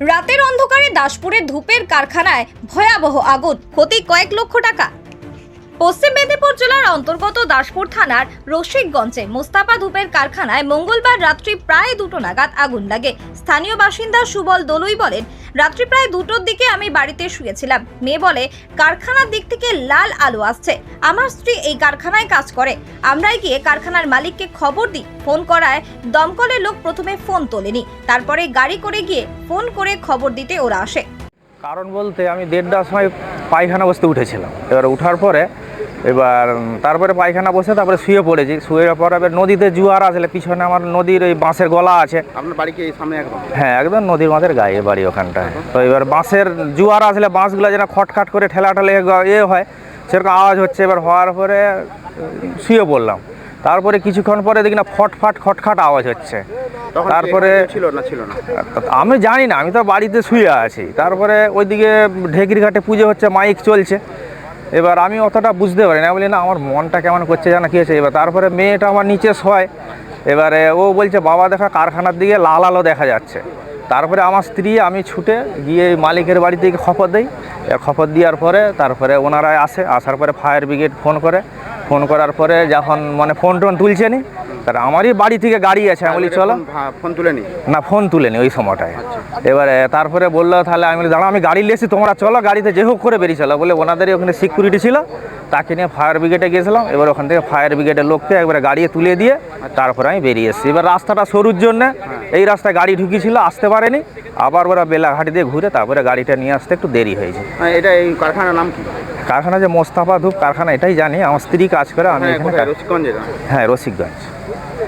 রাতের অন্ধকারে দাসপুরের ধূপের কারখানায় ভয়াবহ আগুন। ক্ষতি কয়েক লক্ষ টাকা। পশ্চিম মেদিনীপুর জেলার অন্তর্গত দাসপুর থানার রসিকগঞ্জে মোস্তাফা ধূপের কারখানায় মঙ্গলবার রাত্রি প্রায় দুটো নাগাদ আগুন লাগে। স্থানীয় বাসিন্দা সুবল দলুই বলেন, রাত্রি প্রায় দুটোর দিকে আমি বাড়িতে শুয়েছিলাম। মেয়ে বলে, কারখানার দিক থেকে লাল আলো আসছে। আমার স্ত্রী এই কারখানায় কাজ করে। আমরাই গিয়ে কারখানার মালিককে খবর দিই। ফোন করায়, দমকলের লোক প্রথমে ফোন তোলেনি। তারপরে গাড়ি করে গিয়ে ফোন করে খবর দিতে ওরা আসে। কারণ বলতে আমি দেড়টার সময় পায়খানা বসতে উঠেছিলাম। এবার উঠার পরে এবার তারপরে পায়খানা বসে তারপরে শুয়ে পড়েছি। শুয়ে পরে এবার নদীতে জুয়ার আসলে পিছনে আমার নদীর ওই বাঁশের গলা আছে। আপনার বাড়ি কি সামনে একদম? হ্যাঁ একদম নদীর মাঝের গায়ে বাড়ি ওখানটায়। তো এবার বাঁশের জুয়ার আসলে বাঁশগুলো যেন খটখাট করে ঠেলা ঠেলে এ হয় সেরকম আওয়াজ হচ্ছে। এবার হওয়ার পরে শুয়ে পড়লাম। তারপরে কিছুক্ষণ পরে দেখি না ফটফাট খটখাট আওয়াজ হচ্ছে। তারপরে তারপরে ছিল না ছিল না? আমি জানি না আমি তো বাড়িতে শুয়ে আছি। তারপরে ওইদিকে ঢেকির ঘাটে পুজো হচ্ছে মাইক চলছে। এবার আমি অতটা বুঝতে পারি না। বলি, না, আমার মনটা কেমন করছে জানা, কী হয়েছে? এবার তারপরে মেয়েটা আমার নিচে শয়। এবারে ও বলছে, বাবা, দেখা, কারখানার দিকে লাল আলো দেখা যাচ্ছে। তারপরে আমার স্ত্রী, আমি ছুটে গিয়ে মালিকের বাড়ি থেকে খপর দিই। খপর দেওয়ার পরে তারপরে ওনারা আসে। আসার পরে ফায়ার ব্রিগেড ফোন করে। ফোন করার পরে যখন মানে ফোন টোন তুলছে নি তার আমারই বাড়ি থেকে গাড়ি আছে আমি বলি চলো। ফোন তুলে নি? না ফোন তুলে নি ওই সময়টায়। এবারে তারপরে বলল তাহলে আমি বলি, দাঁড়াও আমি গাড়ি নিয়ে এসেছি তোমরা চলো গাড়িতে যে হোক করে বেরিয়ে চলো। বলে ওনাদেরই ওখানে সিকিউরিটি ছিল তাকে নিয়ে ফায়ার ব্রিগেডে গিয়েছিলাম। এবার ওখান থেকে ফায়ার ব্রিগেডের লোককে একবারে গাড়ি তুলে দিয়ে তারপরে আমি বেরিয়ে এসেছি। এবার রাস্তাটা সরুর জন্য এই রাস্তায় গাড়ি ঢুকিয়েছিল আসতে পারেনি। আবার ওরা বেলাঘাটি দিয়ে ঘুরে তারপরে গাড়িটা নিয়ে আসতে একটু দেরি হয়েছে। হ্যাঁ, এটা এই কারখানার নাম কি? কারখানা যে মোস্তাফা ধূপ কারখানা এটাই জানি আমার স্ত্রী কাজ করে আমি হ্যাঁ। হ্যাঁ রসিকগঞ্জ।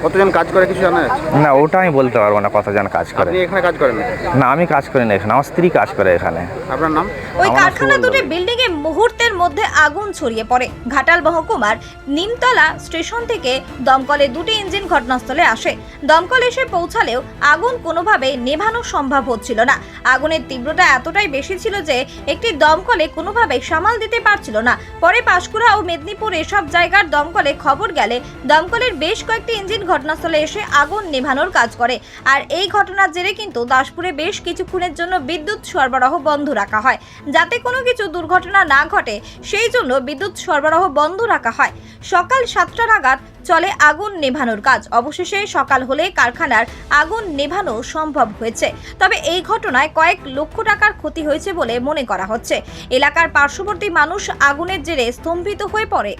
কতজন কাজ করে কিছু জানা যাচ্ছে না ওটা আমি বলতে পারব না কতজন কাজ করে। আপনি এখানে কাজ করেন না? না আমি কাজ করি না এখানে আমার স্ত্রী কাজ করে এখানে। আপনার নাম? ওই আমার কারখানা সুবল দুটি বিল্ডিং এর মুহূর্তের মধ্যে আগুন ছড়িয়ে পড়ে। ঘাটাল মহকুমার নিমতলা স্টেশন থেকে দমকলে দুটি ইঞ্জিন ঘটনাস্থলে আসে। দমকল এসে পৌঁছালেও আগুন কোনোভাবে নেভানো সম্ভব হচ্ছিল না। আগুনের তীব্রতা এতটাই বেশি ছিল যে একটি দমকলে কোনোভাবে সামাল দিতে পারছিল না। পরে পাঁশকুড়া ও মেদিনীপুর এসব জায়গার দমকলে খবর গেলে দমকলের বেশ কয়েকটি ইঞ্জিন ঘটনাস্থলে এসে আগুন নেভানোর কাজ করে। আর এই ঘটনার জেরে কিন্তু দাসপুরে বেশ কিছুক্ষণের জন্য বিদ্যুৎ সরবরাহ বন্ধ রাখা হয়। যাতে কোনো কিছু দুর্ঘটনা না ঘটে সেই জন্য বিদ্যুৎ সরবরাহ বন্ধ রাখা হয়। সকাল সাতটা নাগাদ চলে আগুন নেভানোর কাজ। অবশেষে সকাল হলে কারখানার আগুন নেভানো সম্ভব হয়েছে। তবে এই ঘটনায় কয়েক লক্ষ টাকার ক্ষতি হয়েছে বলে মনে করা হচ্ছে। এলাকার পার্শ্ববর্তী মানুষ আগুনের জেরে স্তম্ভিত হয়ে পড়ে।